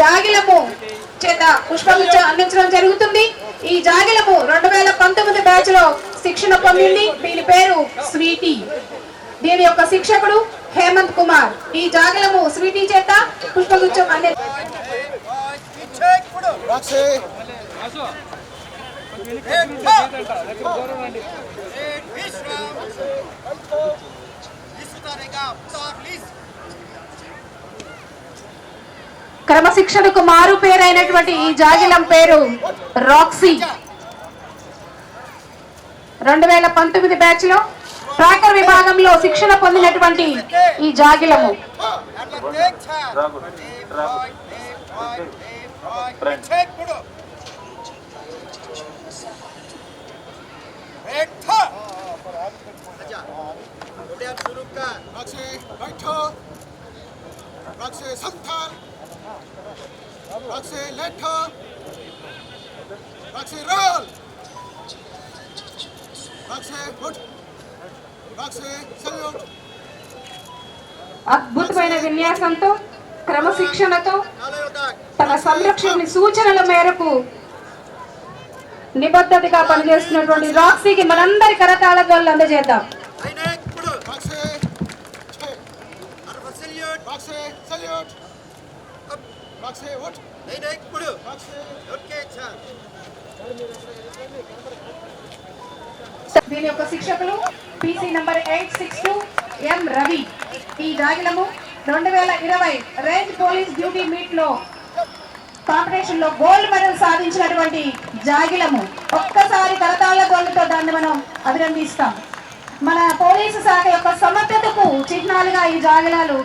జాగిలము చేత పుష్పగుచ్చం అందించడం జరుగుతుంది. ఈ జాగిలము రెండు వేల పంతొమ్మిది బ్యాచ్లో శిక్షణ పొందింది. దీని పేరు స్వీటీ. దీని యొక్క శిక్షకుడు హేమంత్ కుమార్. ఈ జాగిలము స్వీటీ చేత పుష్పగుచ్చం అంది Roxy. క్రమశిక్షణకు మారు పేరైనటువంటి ఈ జాగిలం పేరు రాక్సీ. రెండు వేల పంతొమ్మిది బ్యాచ్లో ట్రాకర్ విభాగంలో శిక్షణ పొందినటువంటి ఈ జాగిలము. Roxy, लेठो Roxy, roll. Roxy, good. Roxy, salute. అద్భుతమైన విన్యాసంతో క్రమశిక్షణతో తన సంరక్షణ సూచనల మేరకు నిబద్ధతగా పనిచేస్తున్నటువంటి రాక్సీకి మనందరి కరతాళ ధ్వనులు అందజేద్దాం. దీని యొక్క శిక్షకులు PC number eight six two M Ravi ఈ జాగిలము రెండు వేల ఇరవై రేంజ్ పోలీస్ డ్యూటీ మీట్లో కాంపిటీషన్లో గోల్డ్ మెడల్ సాధించినటువంటి జాగిలము. ఒక్కసారి కరతాళ్ళ గోళ్ళతో దాన్ని మనం అభినందిస్తాం. మన పోలీసు శాఖ యొక్క సమర్థతకు చిహ్నాలుగా ఈ జాగిలాలు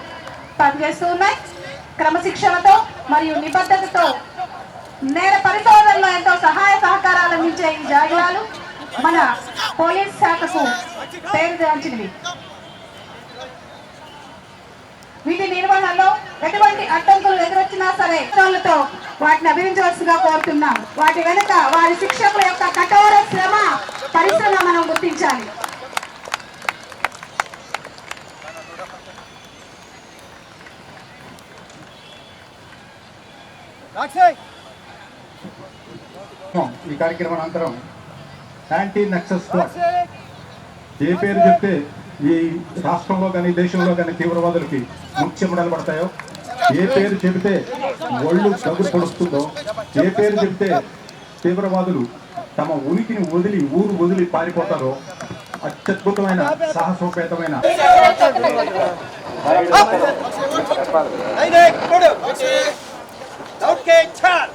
పనిచేస్తూ ఉన్నాయి. క్రమశిక్షణతో మరియు నిబద్ధతతో నేర పరిశోధనలో ఎంతో సహాయ సహకారాలు అందించే ఈ జాగిలాలు మన పోలీస్ శాఖకు పేరుగాంచినవి వీటి నిర్వహణలో ఎటువంటి అడ్డంకులు ఎదురొచ్చినా సరే వాళ్ళతో వాటిని అభినందించవలసిగా కోరుతున్నాం. వాటి వెనుక వారి శిక్షకుల యొక్క కఠోర శ్రమ పరిశ్రమ మనం గుర్తించాలి. ఈ కార్యక్రమం అనంతరం యాంటీ నక్సల్ స్క్వాడ్ ఏ పేరు చెప్తే ఈ రాష్ట్రంలో కానీ దేశంలో కానీ తీవ్రవాదులకి ముఖ్యముడలు పడతాయో? ఏ పేరు చెబితే ఒళ్ళు దగ్గు పొడుస్తుందో? ఏ పేరు చెబితే తీవ్రవాదులు తమ ఉనికిని వదిలి ఊరు వదిలి పారిపోతారో? అత్యద్భుతమైన సాహసోపేతమైన Bucket Cat!